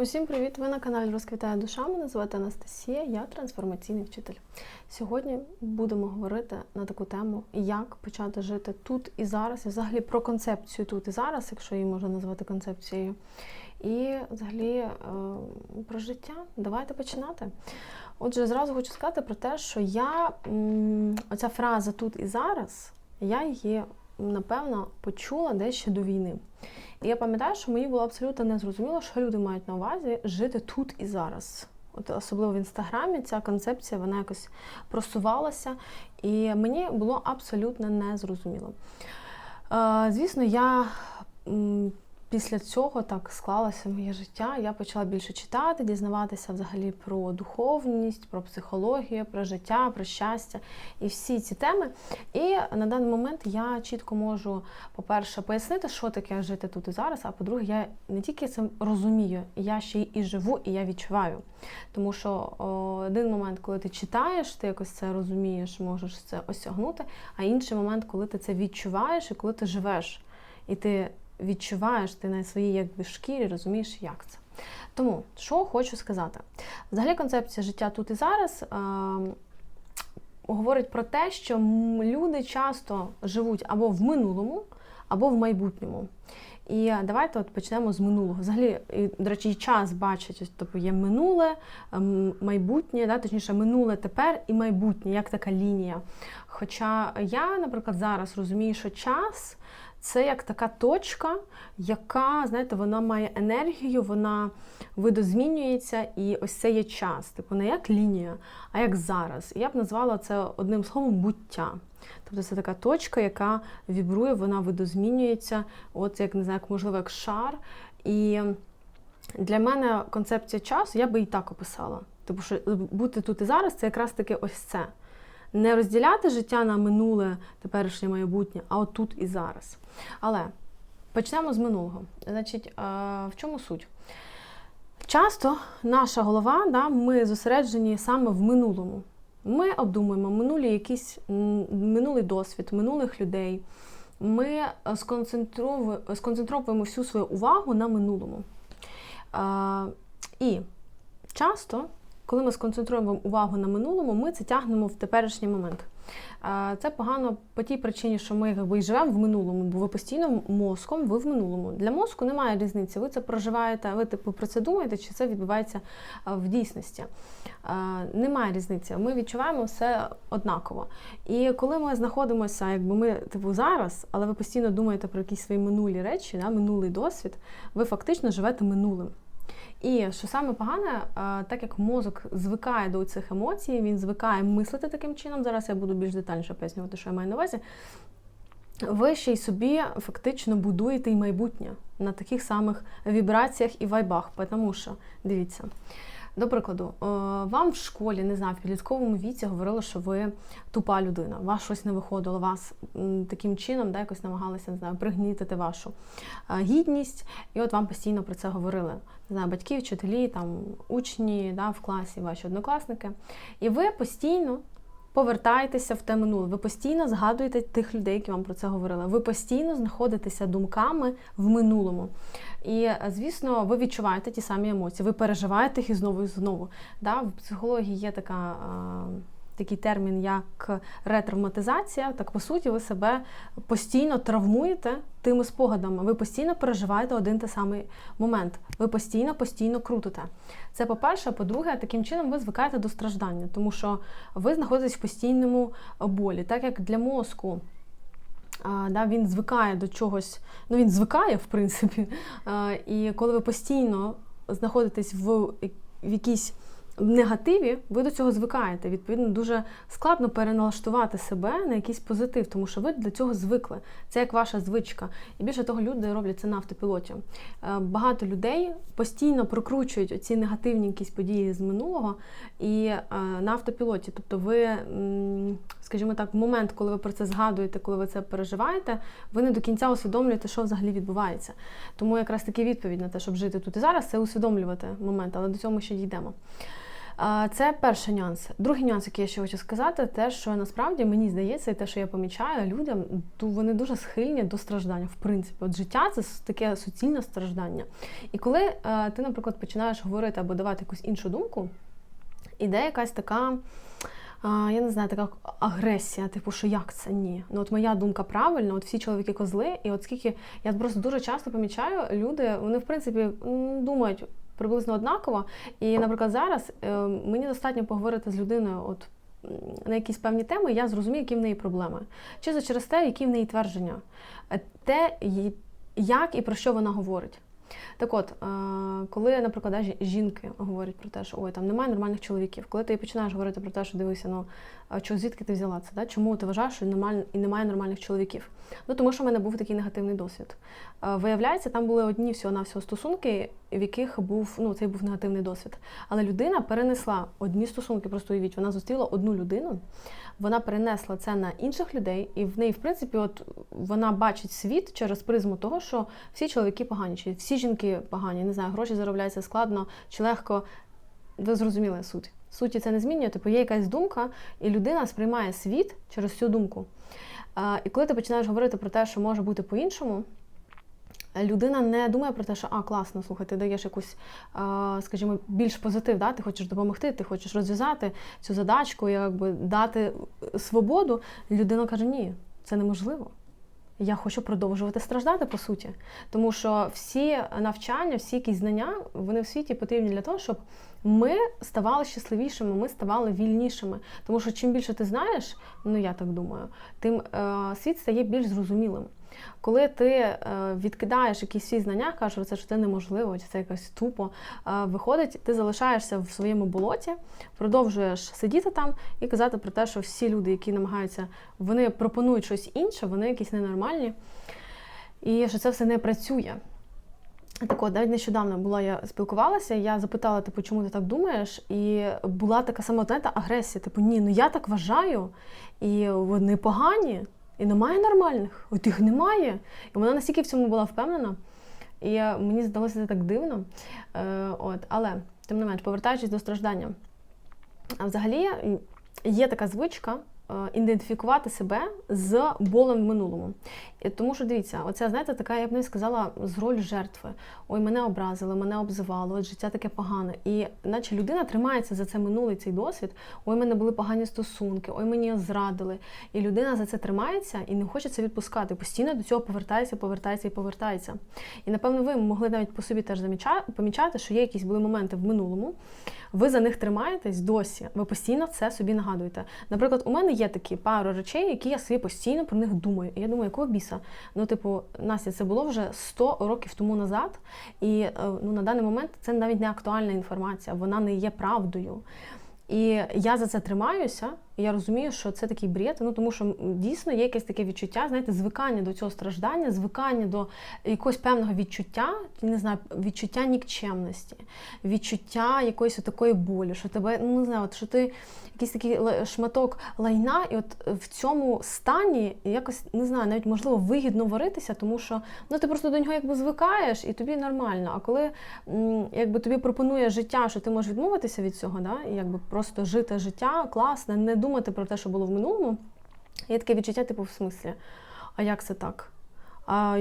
Усім привіт! Ви на каналі Розквітає душа. Мене звати Анастасія, я трансформаційний вчитель. Сьогодні будемо говорити на таку тему, як почати жити тут і зараз, і взагалі про концепцію тут і зараз, якщо її можна назвати концепцією. І взагалі е, про життя. Давайте починати. Отже, зразу хочу сказати про те, що я оця фраза тут і зараз, я її напевно почула десь ще до війни. І я пам'ятаю, що мені було абсолютно незрозуміло, що люди мають на увазі жити тут і зараз. От особливо в інстаграмі ця концепція вона якось просувалася, і мені було абсолютно незрозуміло. Е, звісно, я після цього так склалося моє життя. Я почала більше читати, дізнаватися взагалі про духовність, про психологію, про життя, про щастя і всі ці теми. І на даний момент я чітко можу, по-перше, пояснити, що таке жити тут і зараз. А по-друге, я не тільки це розумію, я ще й і живу, і я відчуваю. Тому що один момент, коли ти читаєш, ти якось це розумієш, можеш це осягнути, а інший момент, коли ти це відчуваєш і коли ти живеш. І ти відчуваєш, ти на своїй якби шкірі розумієш, як це. Тому, що хочу сказати, взагалі концепція життя тут і зараз е, говорить про те, що люди часто живуть або в минулому, або в майбутньому. І давайте от почнемо з минулого. Взагалі, і, до речі, і час бачить, тобто є минуле, майбутнє, да, точніше, минуле тепер і майбутнє, як така лінія. Хоча я, наприклад, зараз розумію, що час це як така точка, яка, знаєте, вона має енергію, вона видозмінюється, і ось це є час. Типу, не як лінія, а як зараз. І я б назвала це одним словом буття. Тобто це така точка, яка вібрує, вона видозмінюється, от як не знаю, як можливо, як шар. І для мене концепція часу я би і так описала. Тому що бути тут і зараз це якраз таки ось це не розділяти життя на минуле, теперішнє майбутнє, а от тут і зараз. Але почнемо з минулого. Значить, в чому суть? Часто наша голова, да, ми зосереджені саме в минулому. Ми обдумуємо минулі якісь минулий досвід, минулих людей. Ми сконцентровуємо всю свою увагу на минулому. І часто коли ми сконцентруємо увагу на минулому, ми це тягнемо в теперішній момент. Це погано по тій причині, що ми якби живемо в минулому, бо ви постійно мозком, ви в минулому. Для мозку немає різниці. Ви це проживаєте, ви типу про це думаєте, чи це відбувається в дійсності. Немає різниці. Ми відчуваємо все однаково. І коли ми знаходимося, якби ми типу зараз, але ви постійно думаєте про якісь свої минулі речі, да, минулий досвід, ви фактично живете минулим. І що саме погане, так як мозок звикає до цих емоцій, він звикає мислити таким чином. Зараз я буду більш детальніше пояснювати, що я маю на увазі. Ви ще й собі фактично будуєте і майбутнє на таких самих вібраціях і вайбах. Тому що, дивіться, до прикладу, е, вам в школі, не знаю, в підлітковому віці говорили, що ви тупа людина, вас щось не виходило, вас таким чином да, якось намагалися не знаю, пригнітити вашу е, гідність, і от вам постійно про це говорили. Не знаю, батьки, вчителі, там, учні да, в класі, ваші однокласники. І ви постійно повертаєтеся в те минуле. Ви постійно згадуєте тих людей, які вам про це говорили. Ви постійно знаходитеся думками в минулому. І, звісно, ви відчуваєте ті самі емоції, ви переживаєте їх і знову і знову. Да? В психології є така такий термін, як ретравматизація, так по суті, ви себе постійно травмуєте тими спогадами. Ви постійно переживаєте один той самий момент. Ви постійно, постійно крутите. Це по-перше, по-друге, таким чином ви звикаєте до страждання, тому що ви знаходитесь в постійному болі, так як для мозку. Да, Він звикає до чогось, ну він звикає, в принципі. І коли ви постійно знаходитесь в, в якійсь негативі, ви до цього звикаєте. Відповідно, дуже складно переналаштувати себе на якийсь позитив, тому що ви для цього звикли. Це як ваша звичка. І більше того, люди роблять це на автопілоті. Е, багато людей постійно прокручують ці негативні якісь події з минулого і е, на автопілоті. Тобто, ви, скажімо так, в момент, коли ви про це згадуєте, коли ви це переживаєте, ви не до кінця усвідомлюєте, що взагалі відбувається. Тому якраз таки відповідь на те, щоб жити тут і зараз, це усвідомлювати момент, але до цього ми ще дійдемо. Це перший нюанс. Другий нюанс, який я ще хочу сказати, те, що насправді мені здається, і те, що я помічаю, людям вони дуже схильні до страждання. В принципі, от життя це таке суцільне страждання. І коли е, ти, наприклад, починаєш говорити або давати якусь іншу думку, іде якась така. Я не знаю, така агресія, типу, що як це ні? Ну от моя думка правильна, от всі чоловіки козли, і от скільки я просто дуже часто помічаю, люди вони в принципі думають приблизно однаково. І, наприклад, зараз е, мені достатньо поговорити з людиною, от на якісь певні теми, я зрозумію, які в неї проблеми. Чи через те, які в неї твердження, Е, те, як і про що вона говорить. Так от, е, коли, наприклад, жінки говорять про те, що ой, там немає нормальних чоловіків, коли ти починаєш говорити про те, що дивися, ну чого звідки ти взяла це? Да? Чому ти вважаєш, що і немає нормальних чоловіків? Ну тому що в мене був такий негативний досвід. Виявляється, там були одні всього на всього стосунки, в яких був ну цей був негативний досвід. Але людина перенесла одні стосунки, просто уявіть, вона зустріла одну людину, вона перенесла це на інших людей, і в неї, в принципі, от вона бачить світ через призму того, що всі чоловіки погані, чи всі жінки погані. Не знаю, гроші заробляються складно чи легко. Ви зрозуміли суть. Суті це не змінює. Типу є якась думка, і людина сприймає світ через цю думку. І коли ти починаєш говорити про те, що може бути по-іншому, людина не думає про те, що а, класно, слухай, ти даєш якусь, скажімо, більш позитив, да? ти хочеш допомогти, ти хочеш розв'язати цю задачку, якби дати свободу. Людина каже, ні, це неможливо. Я хочу продовжувати страждати по суті. Тому що всі навчання, всі якісь знання, вони в світі потрібні для того, щоб ми ставали щасливішими, ми ставали вільнішими. Тому що чим більше ти знаєш, ну я так думаю, тим е, світ стає більш зрозумілим. Коли ти е, відкидаєш якісь свої знання, кажеш, що це неможливо, чи це якось тупо, е, виходить, ти залишаєшся в своєму болоті, продовжуєш сидіти там і казати про те, що всі люди, які намагаються, вони пропонують щось інше, вони якісь ненормальні, і що це все не працює. Так от, навіть нещодавно була, я спілкувалася, я запитала, типу, чому ти так думаєш? І була така сама знаєте, агресія. Типу, ні, ну я так вважаю, і вони погані, і немає нормальних, от їх немає. І вона настільки в цьому була впевнена. І мені здалося це так дивно. Е, от, але, тим не менш, повертаючись до страждання. А взагалі є така звичка ідентифікувати себе з болем в минулому. Тому що дивіться, оця, знаєте, така, я б не сказала, з роль жертви. Ой, мене образили, мене обзивало, от життя таке погане. І наче людина тримається за це минулий цей досвід. Ой, мене були погані стосунки, ой, мені зрадили. І людина за це тримається і не хоче це відпускати. Постійно до цього повертається, повертається і повертається. І напевно, ви могли навіть по собі теж помічати, що є якісь були моменти в минулому. Ви за них тримаєтесь досі. Ви постійно це собі нагадуєте. Наприклад, у мене є такі пару речей, які я собі постійно про них думаю. І я думаю, якого біса? Ну, типу, Настя, це було вже 100 років тому назад, і е, ну, на даний момент це навіть не актуальна інформація, вона не є правдою. І я за це тримаюся, я розумію, що це такий бред, ну тому що дійсно є якесь таке відчуття, знаєте, звикання до цього страждання, звикання до якогось певного відчуття, не знаю, відчуття нікчемності, відчуття якоїсь такої болі, що тебе, ну не знаю, от що ти якийсь такий шматок лайна, і от в цьому стані якось не знаю, навіть можливо вигідно варитися, тому що ну ти просто до нього якби звикаєш, і тобі нормально. А коли якби тобі пропонує життя, що ти можеш відмовитися від цього, да, і якби просто жити життя класне, не думати про те, що було в минулому, є таке відчуття, типу, в смислі, а як це так? А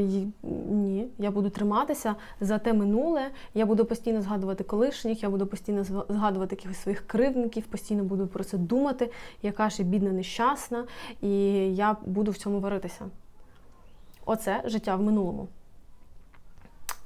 ні, я буду триматися за те минуле, я буду постійно згадувати колишніх, я буду постійно згадувати якихось своїх кривдників, постійно буду про це думати, яка ж я бідна нещасна, і я буду в цьому варитися. Оце життя в минулому.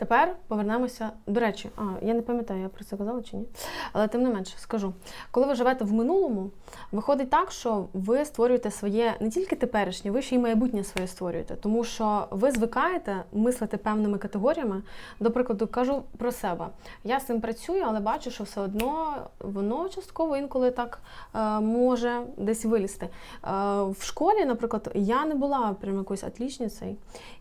Тепер повернемося. До речі, а я не пам'ятаю, я про це казала чи ні. Але тим не менше скажу, коли ви живете в минулому, виходить так, що ви створюєте своє не тільки теперішнє, ви ще й майбутнє своє створюєте. Тому що ви звикаєте мислити певними категоріями. До прикладу, кажу про себе. Я з цим працюю, але бачу, що все одно воно частково інколи так е, може десь вилізти. Е, в школі, наприклад, я не була прям якоюсь отлічницею,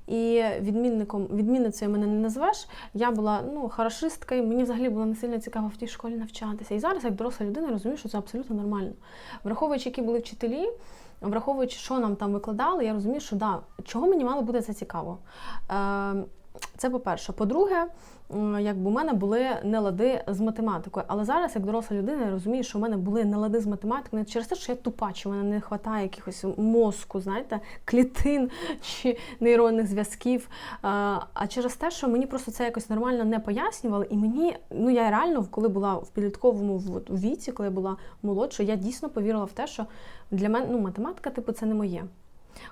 і відмінником, відмінницею мене не назвеш. Я була ну, хорошисткою, мені взагалі було не сильно цікаво в тій школі навчатися. І зараз, як доросла людина, розумію, що це абсолютно нормально. Враховуючи, які були вчителі, враховуючи, що нам там викладали, я розумію, що да, чого мені мало буде це цікаво. Е, це по-перше. По-друге, якби у мене були нелади з математикою. Але зараз, як доросла людина, я розумію, що у мене були нелади з математикою не через те, що я тупа, чи в мене не вистачає якихось мозку, знаєте, клітин чи нейронних зв'язків. А через те, що мені просто це якось нормально не пояснювали, і мені, ну я реально, коли була в підлітковому віці, коли я була молодшою, я дійсно повірила в те, що для мене ну, математика, типу, це не моє.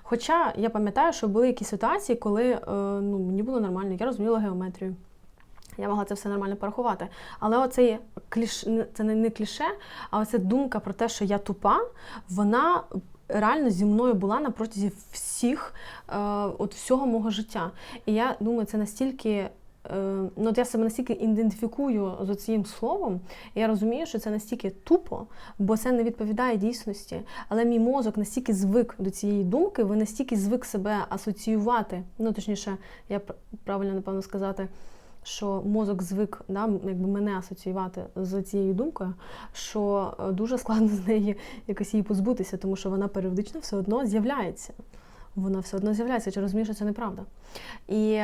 Хоча я пам'ятаю, що були якісь ситуації, коли е, ну, мені було нормально, я розуміла геометрію. Я могла це все нормально порахувати. Але оцей кліш... це не, кліше, а оця думка про те, що я тупа, вона реально зі мною була на протязі всіх, е, от всього мого життя. І я думаю, це настільки. е, Ну, от я себе настільки ідентифікую з цим словом, і я розумію, що це настільки тупо, бо це не відповідає дійсності. Але мій мозок настільки звик до цієї думки, ви настільки звик себе асоціювати. Ну, точніше, я правильно напевно сказати, що мозок звик да, якби мене асоціювати з цією думкою, що е, дуже складно з неї якось її позбутися, тому що вона періодично все одно з'являється. Вона все одно з'являється, чи розумієш, що це неправда. І,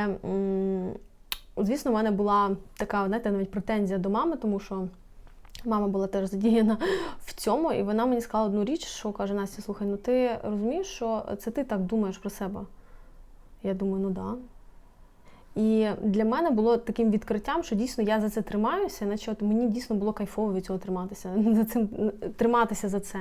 звісно, в мене була така, знаєте, навіть претензія до мами, тому що. Мама була теж задіяна в цьому, і вона мені сказала одну річ, що каже: Настя, слухай, ну ти розумієш, що це ти так думаєш про себе? Я думаю, ну да. І для мене було таким відкриттям, що дійсно я за це тримаюся, наче от мені дійсно було кайфово від цього триматися, за цим триматися за це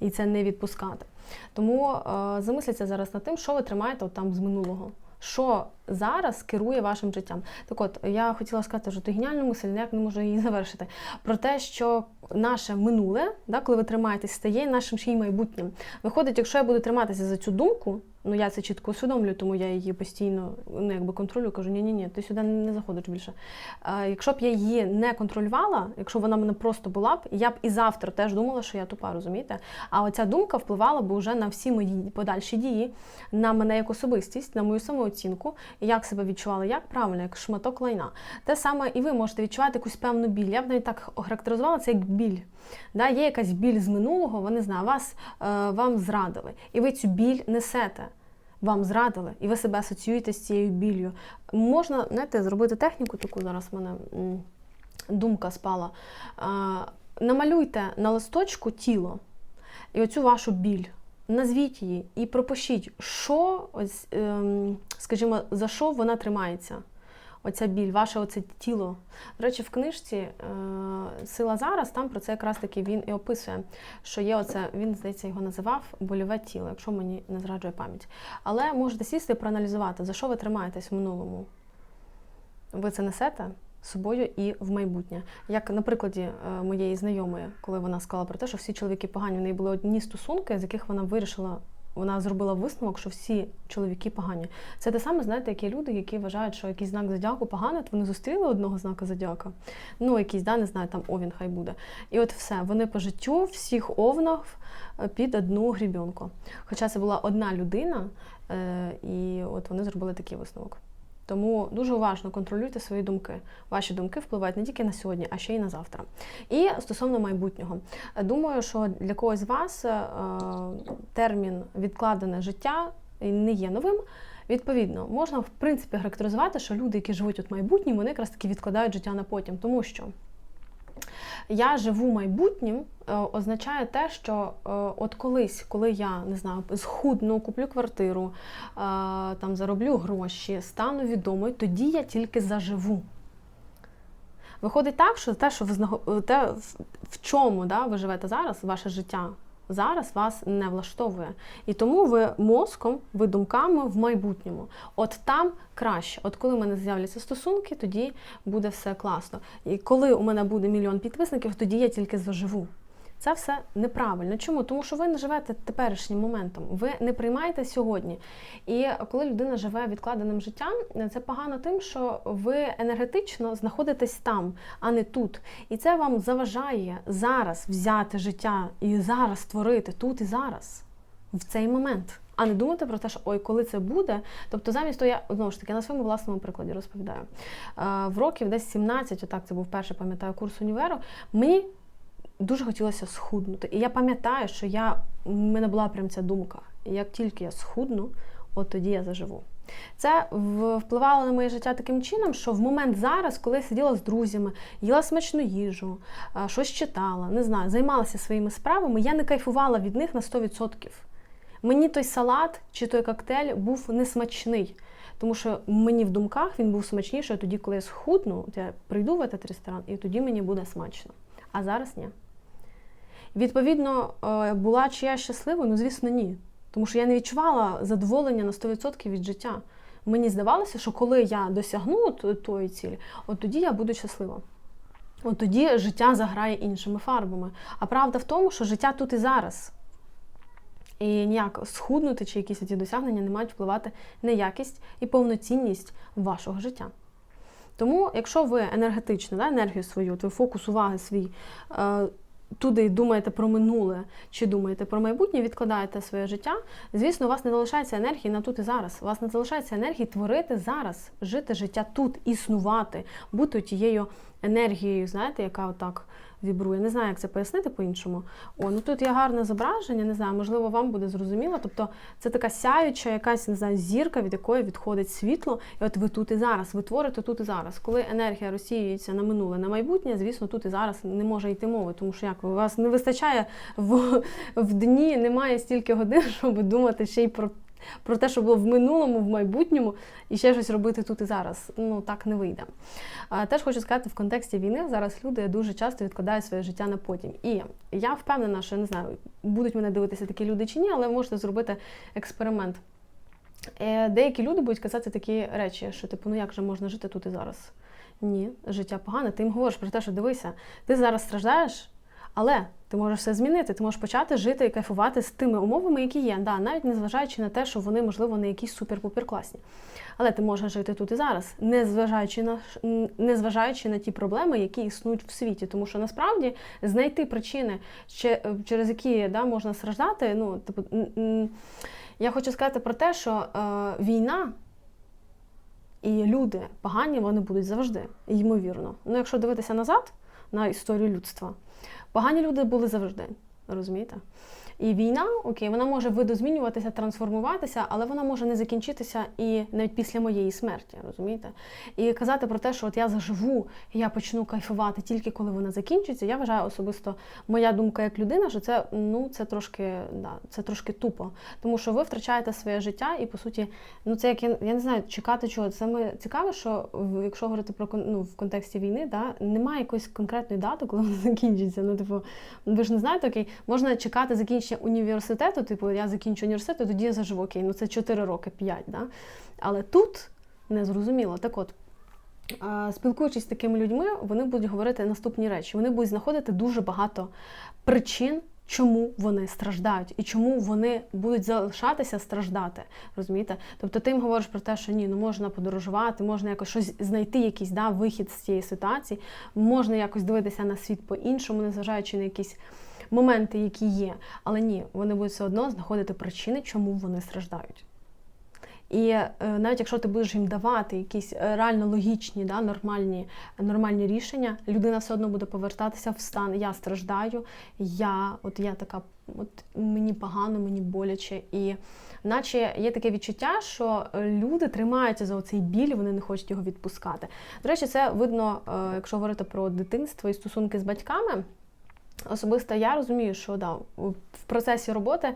і це не відпускати. Тому е, замисліться зараз над тим, що ви тримаєте от там з минулого. Що зараз керує вашим життям? Так от я хотіла сказати, що ти геніальну мисль, ніяк не можу її завершити. Про те, що наше минуле, да, коли ви тримаєтесь, стає нашим ще й майбутнім. Виходить, якщо я буду триматися за цю думку, ну я це чітко усвідомлюю, тому я її постійно ну, якби контролюю, кажу, ні, ні, ні, ти сюди не заходиш більше. А, якщо б я її не контролювала, якщо вона мене просто була б, я б і завтра теж думала, що я тупа, розумієте? А оця думка впливала б уже на всі мої подальші дії, на мене як особистість, на мою самооцінку, як себе відчувала, як правильно, як шматок лайна. Те саме і ви можете відчувати якусь певну біль. Я б навіть так охарактеризувала це як біль. Да, є якась біль з минулого, ви не знаю, вас е, вам зрадили, і ви цю біль несете. Вам зрадили, і ви себе асоціюєте з цією біллю. Можна, знаєте, зробити техніку таку, зараз в мене думка спала. Намалюйте на листочку тіло і оцю вашу біль. Назвіть її і пропишіть, що, ем, скажімо, за що вона тримається. Оця біль, ваше оце тіло. До речі, в книжці е, Сила зараз там про це якраз таки він і описує, що є оце, він, здається, його називав больове тіло, якщо мені не зраджує пам'ять. Але можете сісти і проаналізувати, за що ви тримаєтесь в минулому. Ви це несете з собою і в майбутнє. Як на прикладі е, моєї знайомої, коли вона сказала про те, що всі чоловіки погані, в неї були одні стосунки, з яких вона вирішила. Вона зробила висновок, що всі чоловіки погані. Це те саме, знаєте, як є люди, які вважають, що якийсь знак зодіаку поганий, то вони зустріли одного знака зодіака, ну якийсь, да, не знаю, там овін хай буде. І от все, вони по життю всіх овнах е, під одну грібінку. Хоча це була одна людина, е, і от вони зробили такий висновок. Тому дуже уважно контролюйте свої думки. Ваші думки впливають не тільки на сьогодні, а ще й на завтра. І стосовно майбутнього, думаю, що для когось з вас е, термін відкладене життя не є новим. Відповідно, можна в принципі характеризувати, що люди, які живуть у майбутньому, вони якраз таки відкладають життя на потім, тому що. Я живу майбутнім е, означає те, що е, от колись, коли я не знаю, схудну, куплю квартиру, е, там зароблю гроші, стану відомою, тоді я тільки заживу. Виходить так, що те, що ви те, в- чому да, ви живете зараз, ваше життя зараз вас не влаштовує. І тому ви мозком, ви думками в майбутньому. От там краще. От коли в мене з'являться стосунки, тоді буде все класно. І коли у мене буде мільйон підписників, тоді я тільки заживу. Це все неправильно. Чому? Тому що ви не живете теперішнім моментом, ви не приймаєте сьогодні. І коли людина живе відкладеним життям, це погано тим, що ви енергетично знаходитесь там, а не тут. І це вам заважає зараз взяти життя і зараз створити тут і зараз, в цей момент. А не думати про те, що ой, коли це буде. Тобто, замість того, я знову ж таки на своєму власному прикладі розповідаю. Е, В років десь 17, отак це був перший, пам'ятаю, курс універу. Мені дуже хотілося схуднути. І я пам'ятаю, що я, в мене була прям ця думка. Як тільки я схудну, от тоді я заживу. Це впливало на моє життя таким чином, що в момент зараз, коли я сиділа з друзями, їла смачну їжу, щось читала, не знаю, займалася своїми справами, я не кайфувала від них на 100%. Мені той салат чи той коктейль був несмачний. Тому що мені в думках він був смачніший тоді, коли я схудну, я прийду в этот ресторан, і тоді мені буде смачно. А зараз ні. Відповідно, е, була чи я щаслива? Ну, звісно, ні. Тому що я не відчувала задоволення на 100% від життя. Мені здавалося, що коли я досягну тої цілі, от тоді я буду щаслива. От тоді життя заграє іншими фарбами. А правда в тому, що життя тут і зараз. І ніяк схуднути чи якісь ці досягнення не мають впливати на якість і повноцінність вашого життя. Тому, якщо ви енергетично, да, енергію свою, то фокус уваги свій туди думаєте про минуле чи думаєте про майбутнє, відкладаєте своє життя, звісно, у вас не залишається енергії на тут і зараз. У вас не залишається енергії творити зараз, жити життя тут, існувати, бути тією енергією, знаєте, яка отак вібрує. Не знаю, як це пояснити по-іншому. О, ну тут є гарне зображення, не знаю, можливо, вам буде зрозуміло. Тобто це така сяюча, якась не знаю, зірка, від якої відходить світло, і от ви тут і зараз, ви творите тут і зараз. Коли енергія розсіюється на минуле, на майбутнє, звісно, тут і зараз не може йти мови, тому що як у вас не вистачає в, в дні, немає стільки годин, щоб думати ще й про. Про те, що було в минулому, в майбутньому, і ще щось робити тут і зараз. Ну так не вийде. Теж хочу сказати, в контексті війни зараз люди дуже часто відкладають своє життя на потім. І я впевнена, що не знаю, будуть мене дивитися такі люди чи ні, але можете зробити експеримент. Е, Деякі люди будуть казати такі речі, що типу, ну як же можна жити тут і зараз? Ні, життя погане. Ти їм говориш про те, що дивися, ти зараз страждаєш, але ти можеш все змінити. Ти можеш почати жити і кайфувати з тими умовами, які є. Да, навіть незважаючи на те, що вони, можливо, не якісь супер-пупер класні. Але ти можеш жити тут і зараз, незважаючи на незважаючи на ті проблеми, які існують в світі. Тому що насправді знайти причини, через які да, можна страждати. Ну, типу, я хочу сказати про те, що е, війна. І люди погані вони будуть завжди, ймовірно. Ну, якщо дивитися назад на історію людства, погані люди були завжди, розумієте? І війна, окей, вона може видозмінюватися, трансформуватися, але вона може не закінчитися і навіть після моєї смерті, розумієте? І казати про те, що от я заживу, і я почну кайфувати тільки коли вона закінчиться. Я вважаю особисто моя думка як людина, що це ну це трошки да, це трошки тупо. Тому що ви втрачаєте своє життя, і по суті, ну це як я, я не знаю, чекати чого. Це ми цікаво, що якщо говорити про ну, в контексті війни, да, немає якоїсь конкретної дати, коли вона закінчиться. Ну, типу, ви ж не знаєте, окей, можна чекати закінчення університету, типу, я закінчу університет, тоді я заживу, окей, ну це 4 роки, 5, да? Але тут не зрозуміло. Так от, спілкуючись з такими людьми, вони будуть говорити наступні речі. Вони будуть знаходити дуже багато причин. Чому вони страждають і чому вони будуть залишатися страждати, розумієте? Тобто ти їм говориш про те, що ні, ну можна подорожувати, можна якось щось знайти, якийсь да, вихід з цієї ситуації, можна якось дивитися на світ по-іншому, незважаючи на якісь моменти, які є. Але ні, вони будуть все одно знаходити причини, чому вони страждають. І е, навіть якщо ти будеш їм давати якісь е, реально логічні, да, нормальні нормальні рішення, людина все одно буде повертатися в стан Я страждаю, я от я така, от мені погано, мені боляче. І наче є таке відчуття, що люди тримаються за цей біль, вони не хочуть його відпускати. До речі, це видно, е, якщо говорити про дитинство і стосунки з батьками. Особисто я розумію, що да, в процесі роботи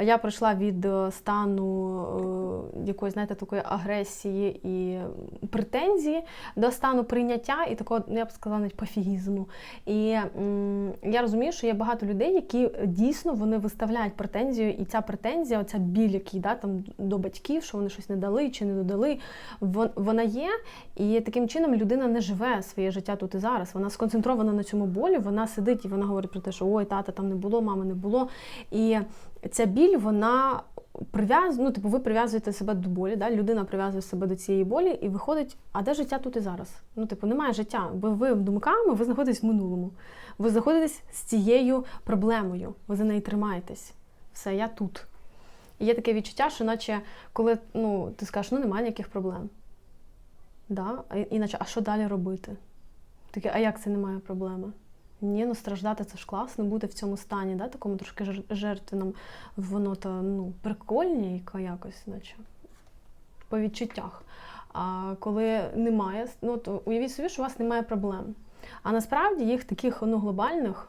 я пройшла від е, стану е, якоїсь, знаєте, такої агресії і претензії до стану прийняття і такого, я б сказала, навіть пофігізму. І м, я розумію, що є багато людей, які дійсно вони виставляють претензію, і ця претензія, оця біль, який да, там до батьків, що вони щось не дали чи не додали, вона є. І таким чином людина не живе своє життя тут і зараз. Вона сконцентрована на цьому болі, вона сидить і вона говорить про те, що ой, тата там не було, мами не було. І ця біль, вона прив'язує, ну, типу, ви прив'язуєте себе до болі, да? людина прив'язує себе до цієї болі і виходить, а де життя тут і зараз? Ну, типу, немає життя. Бо ви думками, ви знаходитесь в минулому. Ви знаходитесь з цією проблемою, ви за неї тримаєтесь. Все, я тут. І є таке відчуття, що наче коли ну, ти скажеш, ну немає ніяких проблем. Да? Іначе, а що далі робити? Таке, а як це немає проблеми? Ні, ну страждати це ж класно, бути в цьому стані, да, такому трошки жертвеному, воно то ну, прикольненько якось, наче. по відчуттях. А коли немає, ну то уявіть собі, що у вас немає проблем. А насправді їх таких ну, глобальних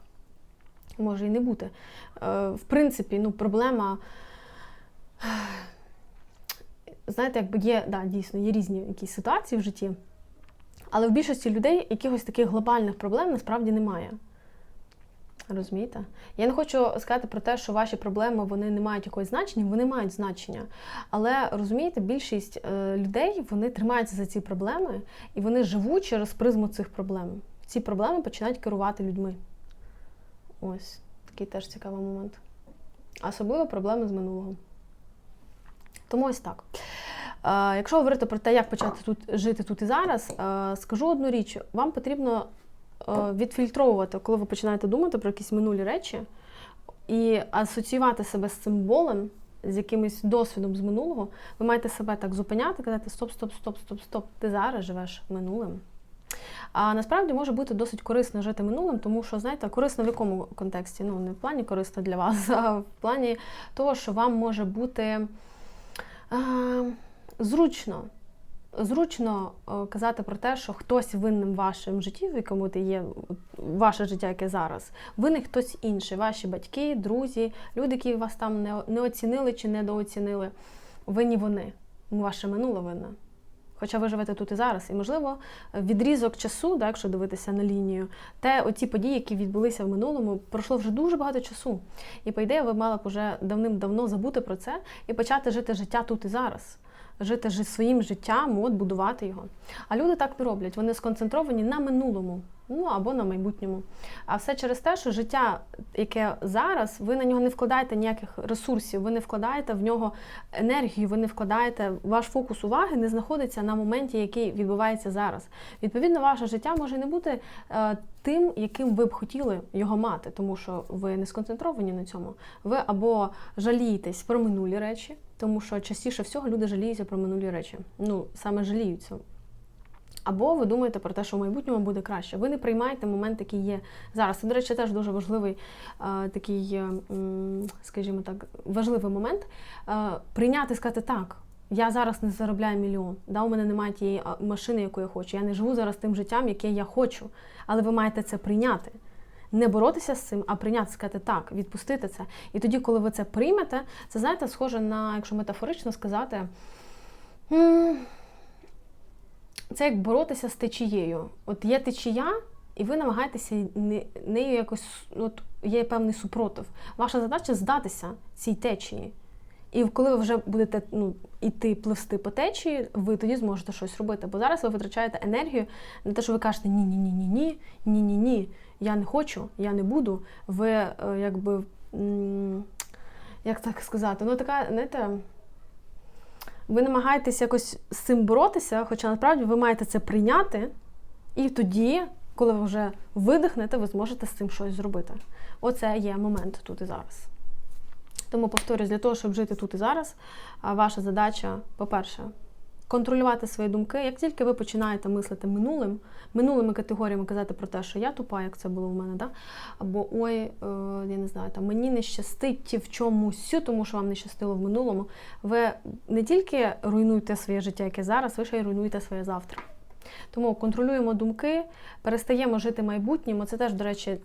може і не бути. Е, в принципі, ну, проблема. Знаєте, якби є, да, дійсно, є різні якісь ситуації в житті, але в більшості людей якихось таких глобальних проблем насправді немає. Розумієте? Я не хочу сказати про те, що ваші проблеми вони не мають якогось значення, вони мають значення. Але розумієте, більшість е, людей вони тримаються за ці проблеми і вони живуть через призму цих проблем. Ці проблеми починають керувати людьми. Ось такий теж цікавий момент. Особливо проблеми з минулого. Тому ось так. Якщо говорити про те, як почати тут жити тут і зараз, скажу одну річ: вам потрібно відфільтровувати, коли ви починаєте думати про якісь минулі речі, і асоціювати себе з цим болем, з якимось досвідом з минулого, ви маєте себе так зупиняти, казати стоп, стоп, стоп, стоп, стоп, ти зараз живеш минулим. А насправді може бути досить корисно жити минулим, тому що, знаєте, корисно в якому контексті? Ну, не в плані корисно для вас, а в плані того, що вам може бути а, зручно. Зручно казати про те, що хтось винним в вашому житті, в якому ти є ваше життя, яке зараз, винний хтось інший, ваші батьки, друзі, люди, які вас там не, оцінили чи недооцінили. Винні вони. Ваше минуле винне. Хоча ви живете тут і зараз. І, можливо, відрізок часу, да, якщо дивитися на лінію, те, оці події, які відбулися в минулому, пройшло вже дуже багато часу. І, по ідеї, ви мали б вже давним-давно забути про це і почати жити життя тут і зараз. Жити своїм життям, от будувати його. А люди так не роблять. Вони сконцентровані на минулому, ну або на майбутньому. А все через те, що життя, яке зараз, ви на нього не вкладаєте ніяких ресурсів, ви не вкладаєте в нього енергію, ви не вкладаєте ваш фокус уваги, не знаходиться на моменті, який відбувається зараз. Відповідно, ваше життя може не бути е, тим, яким ви б хотіли його мати, тому що ви не сконцентровані на цьому. Ви або жалієтесь про минулі речі. Тому що частіше всього люди жаліються про минулі речі. Ну, саме жаліються. Або ви думаєте про те, що в майбутньому буде краще. Ви не приймаєте момент, який є зараз. Це, до речі, теж дуже важливий е, такий, е, скажімо так, важливий момент. Е, прийняти сказати так. Я зараз не заробляю мільйон. Да, У мене немає тієї машини, яку я хочу. Я не живу зараз тим життям, яке я хочу. Але ви маєте це прийняти не боротися з цим, а прийняти, сказати так, відпустити це. І тоді, коли ви це приймете, це знаєте, схоже на, якщо метафорично сказати, це як боротися з течією. От є течія, і ви намагаєтеся нею якось, от є певний супротив. Ваша задача здатися цій течії. І коли ви вже будете ну, іти пливсти по течії, ви тоді зможете щось робити. Бо зараз ви витрачаєте енергію на те, що ви кажете ні-ні-ні-ні-ні, ні-ні-ні я не хочу, я не буду. Ви е, якби, як так сказати, ну така, знаєте, ви намагаєтесь якось з цим боротися, хоча насправді ви маєте це прийняти, і тоді, коли ви вже видихнете, ви зможете з цим щось зробити. Оце є момент тут і зараз. Тому повторюсь, для того, щоб жити тут і зараз, ваша задача, по-перше, контролювати свої думки. Як тільки ви починаєте мислити минулим, минулими категоріями казати про те, що я тупа, як це було в мене, да? або ой, е, я не знаю, там мені не щастить в чомусь, тому що вам не щастило в минулому, ви не тільки руйнуєте своє життя, яке зараз, ви ще й руйнуєте своє завтра. Тому контролюємо думки, перестаємо жити майбутнім. Це теж, до речі, е,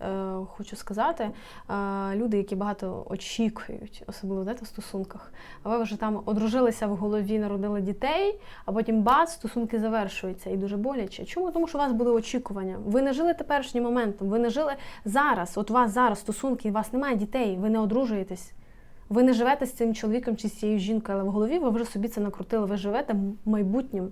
хочу сказати. Е, люди, які багато очікують, особливо знаєте, в стосунках. А ви вже там одружилися в голові, народили дітей, а потім бац, стосунки завершуються і дуже боляче. Чому? Тому що у вас були очікування. Ви не жили теперішнім моментом, ви не жили зараз. От у вас зараз стосунки, у вас немає дітей, ви не одружуєтесь. Ви не живете з цим чоловіком чи з цією жінкою, але в голові ви вже собі це накрутили. Ви живете майбутнім.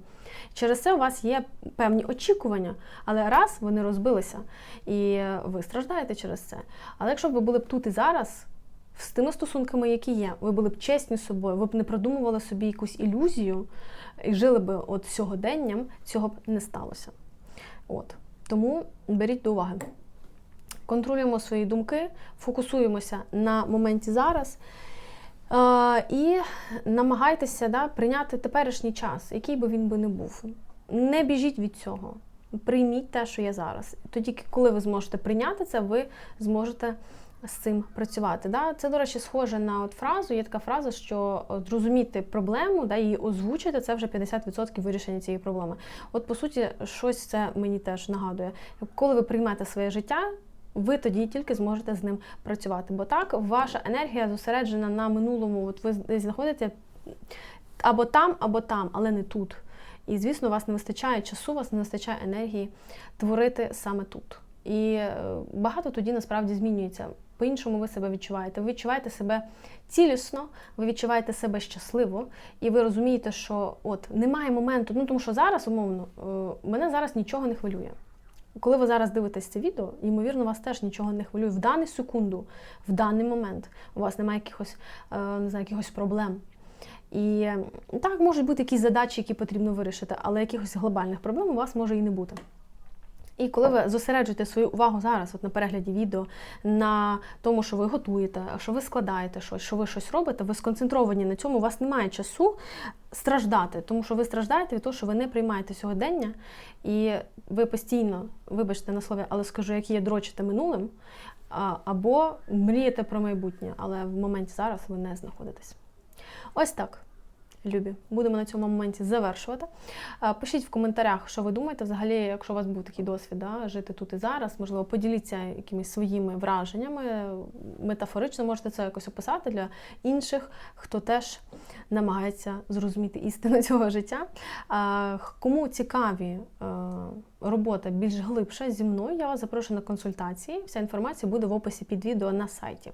Через це у вас є певні очікування, але раз вони розбилися, і ви страждаєте через це. Але якщо б ви були б тут і зараз, з тими стосунками, які є, ви були б чесні з собою, ви б не продумували собі якусь ілюзію і жили б от сьогоденням, цього б не сталося. От. Тому беріть до уваги. Контролюємо свої думки, фокусуємося на моменті зараз. І намагайтеся да, прийняти теперішній час, який би він би не був. Не біжіть від цього. Прийміть те, що є зараз. Тоді, коли ви зможете прийняти це, ви зможете з цим працювати. Да? Це, до речі, схоже на от фразу. Є така фраза, що зрозуміти проблему, да, її озвучити, це вже 50% вирішення цієї проблеми. От, по суті, щось це мені теж нагадує. Коли ви приймете своє життя, ви тоді тільки зможете з ним працювати. Бо так, ваша енергія зосереджена на минулому. От ви знаходите або там, або там, але не тут. І, звісно, у вас не вистачає часу, у вас не вистачає енергії творити саме тут. І е, багато тоді насправді змінюється. По-іншому ви себе відчуваєте. Ви відчуваєте себе цілісно, ви відчуваєте себе щасливо, і ви розумієте, що от немає моменту, ну тому що зараз, умовно, е, мене зараз нічого не хвилює. Коли ви зараз дивитесь це відео, ймовірно, вас теж нічого не хвилює в дану секунду, в даний момент. У вас немає якихось, е, не знаю, якихось проблем. І так, можуть бути якісь задачі, які потрібно вирішити, але якихось глобальних проблем у вас може і не бути. І коли ви зосереджуєте свою увагу зараз, от на перегляді відео, на тому, що ви готуєте, що ви складаєте щось, що ви щось робите, ви сконцентровані на цьому, у вас немає часу страждати, тому що ви страждаєте від того, що ви не приймаєте сьогодення, і ви постійно, вибачте на слові, але скажу, які є дрочите минулим, або мрієте про майбутнє, але в моменті зараз ви не знаходитесь. Ось так. Любі, будемо на цьому моменті завершувати. Е, Пишіть в коментарях, що ви думаєте, взагалі, якщо у вас був такий досвід, да, жити тут і зараз, можливо, поділіться якимись своїми враженнями. Метафорично можете це якось описати для інших, хто теж намагається зрозуміти істину цього життя. Е, Кому цікаві е, робота більш глибша зі мною, я вас запрошую на консультації. Вся інформація буде в описі під відео на сайті.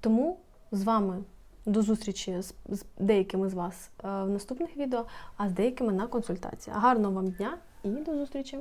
Тому з вами до зустрічі з, з деякими з вас е, в наступних відео, а з деякими на консультації. Гарного вам дня і до зустрічі!